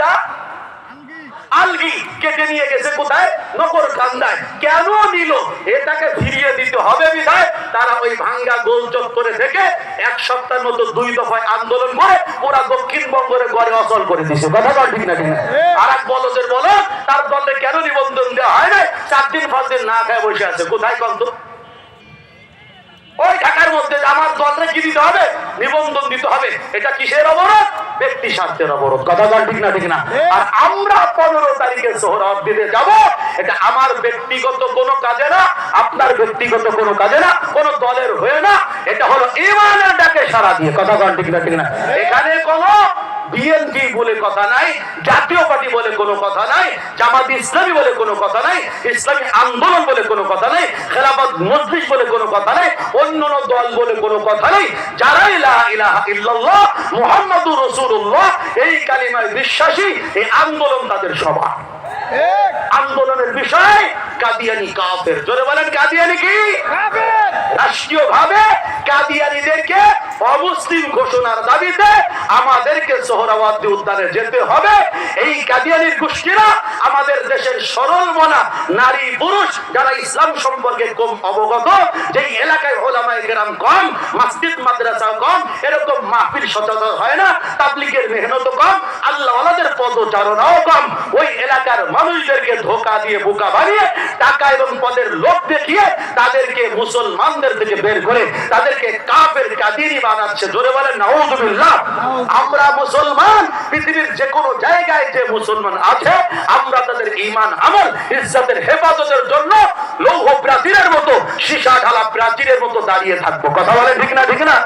নামটা আলগি কেটে নিয়ে গেছে কোথায়? নকর কান্দায়। কেন নিল? এটাকে ফিরিয়ে দিতে হবে বিধায়। তারা ওই ভাঙ্গা গোল চত্বরে থেকে এক সপ্তাহের মতো দুই দফায় আন্দোলন করে পুরা দক্ষিণবঙ্গের গড়ে অচল করে দিছে কথা ঠিক না ঠিক আর এক বলদের বলো, তার দলে কেন নিবন্ধন দেওয়া হয় না চার দিন পাঁচ দিন না খায় বসে আছে। কোথায় কন্ত? ওই ঢাকার মধ্যে আমার দলরে কি দিতে হবে? নিবন্ধন দিতে হবে। এটা কিসের অবরোধ? ব্যক্তি স্বার্থের অবরোধ কথা বল ঠিক না ঠিক না। আর আমরা পনেরো তারিখে সোহরাব দিতে যাব। এটা আমার ব্যক্তিগত কোনো কাজে না আপনার ব্যক্তিগত কোনো কাজে না কোনো দলের হয়ে না। এটা হলো ইমানের ডাকে সারা দিয়ে। কথা বল ঠিক না ঠিক না। এখানে কোনো বিএনপি বলে কথা নাই জাতীয় পার্টি বলে কোনো কথা নাই জামাত ইসলামী বলে কোনো কথা নাই ইসলামী আন্দোলন বলে কোনো কথা নাই খেলাফত মজলিস বলে কোনো কথা নাই অন্য দল বলে কোনো কথা নেই যারাই লা ইলাহা ইল্লাল্লাহ মুহাম্মাদুর রাসূলুল্লাহ এই কালিমায় বিশ্বাসী এই আন্দোলন তাদের সভা আন্দোলনের বিষয় কাদিয়ানি কাফের। জোরে বলেন কাদিয়ানি কি? রাষ্ট্রীয় ভাবে কাদিয়ানিদেরকে অমুসলিম ঘোষণার দাবিতে আমাদেরকে সোহরাওয়ার্দী উদ্যানে যেতে হবে। এই কাদিয়ানির গোষ্ঠীরা আমাদের দেশের সরল মনা, নারী, পুরুষ যারা ইসলাম সম্পর্কে কম অবগত, যেই এলাকায় ওলামায় গ্রাম কম, মসজিদ মাদ্রাসা কম, এরকম মাহফিল সচেতন হয় না, তাবলিগের মেহনত কম আল্লাহ ওনাদের পদচারণাও কম। ওই এলাকার মানুষদেরকে ধোকা দিয়ে, বোকা বানিয়ে, টাকা এবং পদের লোভ দেখিয়ে তাদেরকে মুসলমানদের থেকে বের করে, তাদেরকে কাফের কাদিরি বানাচ্ছে। জোরে বলেন নাউজুবিল্লাহ আমরা মুসলমান, পৃথিবীর যে কোনো জায়গায় যে মুসলমান আছে, আমরা তাদের ঈমান, আমল, ইজ্জতের হেফাজতের জন্য লৌহ প্রাচীরের মতো, সীসা ঢালা প্রাচীরের মতো দাঁড়িয়ে থাকব। কথা বলে ঠিক না ঠিক না?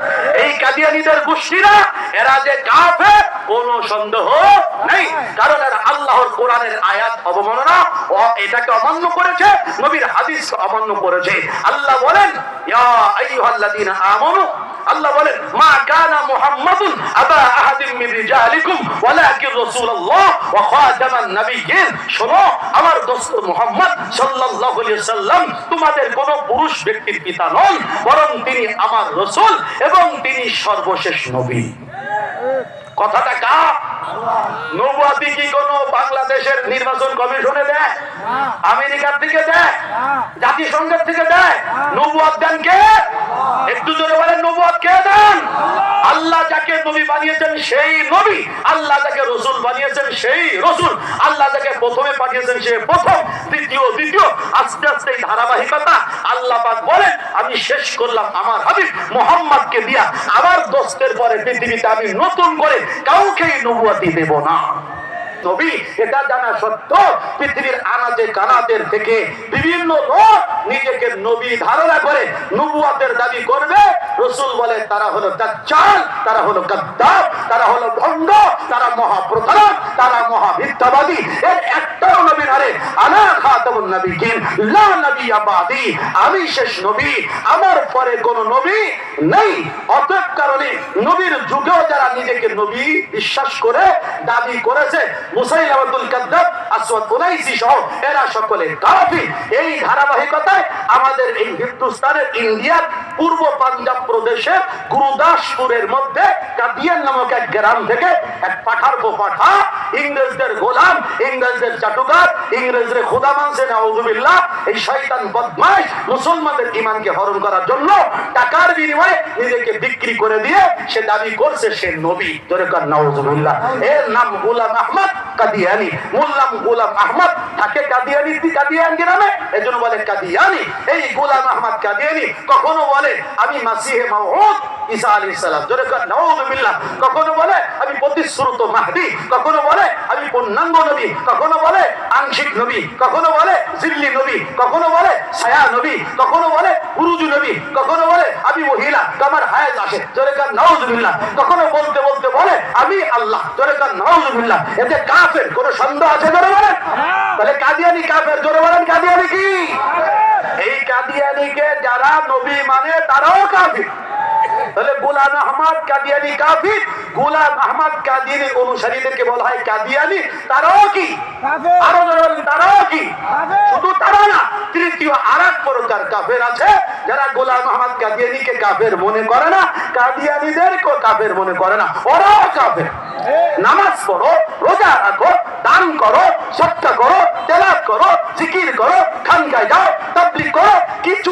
এই কাদিয়ানিদের গোষ্ঠীরা, এরা যে কাফে কোনো সন্দেহ নেই। কারণ এরা আল্লাহর কোরআনের আয়াত অবমাননা, ও এটাকে অমান্য করেছে, নবীর হাদিস অমান্য করেছে। আল্লাহ বলেন, ইয়া আইয়ুহাল্লাযীনা আমানু আল্লাহ বলেন, মা মুহাম্মাদুন আবা আহাদিন মিন রিজালিকুম, ওয়ালাকিন রাসূলুল্লাহ ওয়া খাতামান নাবিয়্যিন। শোনো, আমার দোস্ত মুহাম্মদ সাল্লাল্লাহু আলাইহি সাল্লাম তোমাদের কোন পুরুষ ব্যক্তির পিতা নন, বরং তিনি আমার রাসূল এবং তিনি সর্বশেষ নবী। কথাটা কা কি কোন বাংলাদেশের নির্বাচন কমিশনে দেয়? আমেরিকার থেকে দেয়? জাতিসংঘের থেকে দেয়? দেন কে? একটু জোরে বলেন কে দেন? আল্লাহ। যাকে নবী বানিয়েছেন সেই নবী আল্লাহ যাকে রসুল বানিয়েছেন সেই রসুল আল্লাহ যাকে প্রথমে পাঠিয়েছেন সে প্রথম দ্বিতীয় দ্বিতীয় আস্তে আস্তে এই ধারাবাহিকতা আল্লাহ পাক বলেন আমি শেষ করলাম আমার হাবিব মোহাম্মদকে দিয়া আমার দোস্তের পরে পৃথিবীতে আমি নতুন করে কাউকেই নবুয়াতি দেব না। এটা জানা পৃথিবীর আনাজে কানাদের থেকে বিভিন্ন লোক নিজেকে নবী ধারণা করে নবুয়াতের দাবি করবে। রসুল বলে, তারা হলো দাজ্জাল, তারা হলো তারা হলো ভঙ্গ তারা মহাপ্রতারক, তারা এর একটাও নবী ধারে আনা খাতামুন নবীন লা নবী আবাদি আমি শেষ নবী, আমার পরে কোন নবী নেই। অতএব কারণে নবীর যুগেও যারা নিজেকে নবী বিশ্বাস করে, দাবি করেছে মুসাইলামাতুল কাদ্দাব, আসওয়াদ উনাইসি সহ, এরা সকলে কাফির এই ধারাবাহিকতায় আমাদের এই হিন্দুস্তানের ইন্ডিয়ার পূর্ব পাঞ্জাব প্রদেশের গুরুদাসপুরের মধ্যে কাদিয়ান নামক এক গ্রাম থেকে এক পাঠার পাঠা ইংরেজদের গোলাম, ইংরেজদের চাটুকার ইংরেজদের খোদা বলে আমি কখনো বলে কখনো বলে আমি পূর্ণাঙ্গ নবী। কখনো বলে আংশিক নবী। কখনো বলে জিল্লি নবী, কখনো বলে ছায়া নবী, কখনো বলে গুরুজু নবী, কখনো বলে আমি মহিলা কামার হায়াত আসে জোরে কর নাউজুবিল্লাহ। কখনো বলতে বলতে বলে আমি আল্লাহ জোরে কর নাউজুবিল্লাহ। এতে কাফের, কোনো সন্দেহ আছে জোরে বলেন? তাহলে কাদিয়ানি কাফের, জোরে বলেন কাদিয়ানি কি? এই কাদিয়ানিকে যারা নবী মানে তারাও কাফির। তাহলে গোলাম আহমদ কাদিয়ানি কাফির। গোলাম আহমদ কাদিয়ানির অনুসারীদেরকে বলা হয় কাদিয়ানি। তারাও কি? আরও জোরে তারাও কি? শুধু তারা না তৃতীয় আর এক প্রকার কাফের আছে। যারা গোলাম আহমদ কাদিয়ানিকে কাফের মনে করে না কাদিয়ানিদেরকেও কাফের মনে করে না। ওরাও কাফের। নামাজ পড়ো রোজা রাখো দান করো সত্য করো তেলাপ করো জিকির করো খানকায় যাও তাবলিগ করো কিছুতে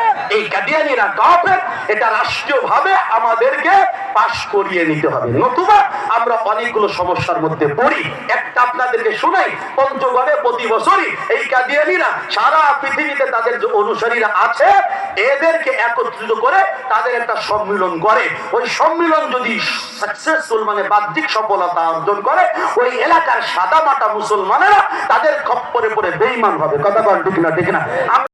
এই কাদিয়ানিরা কাফের এটা রাষ্ট্রীয়ভাবে আমাদেরকে পাশ করিয়ে নিতে হবে। নতুবা আমরা অনেকগুলো সমস্যার মধ্যে পড়ি। একটা আপনাদেরকে শুনাই, পঞ্চগড়ে প্রতি বছরই এই কাদিয়ানিরা সারা পৃথিবীতে তাদের যে অনুসারীরা আছে, এদেরকে একত্রিত করে তাদের একটা সম্মিলন করে। ওই সম্মিলন যদি সাকসেসফুল মানে বাহ্যিক সফলতা অর্জন করে, ওই এলাকার সাদা মাটা মুসলমানেরা তাদের খপ্পরে পড়ে বেইমান হবে। কথা বল ঠিক না ঠিক না?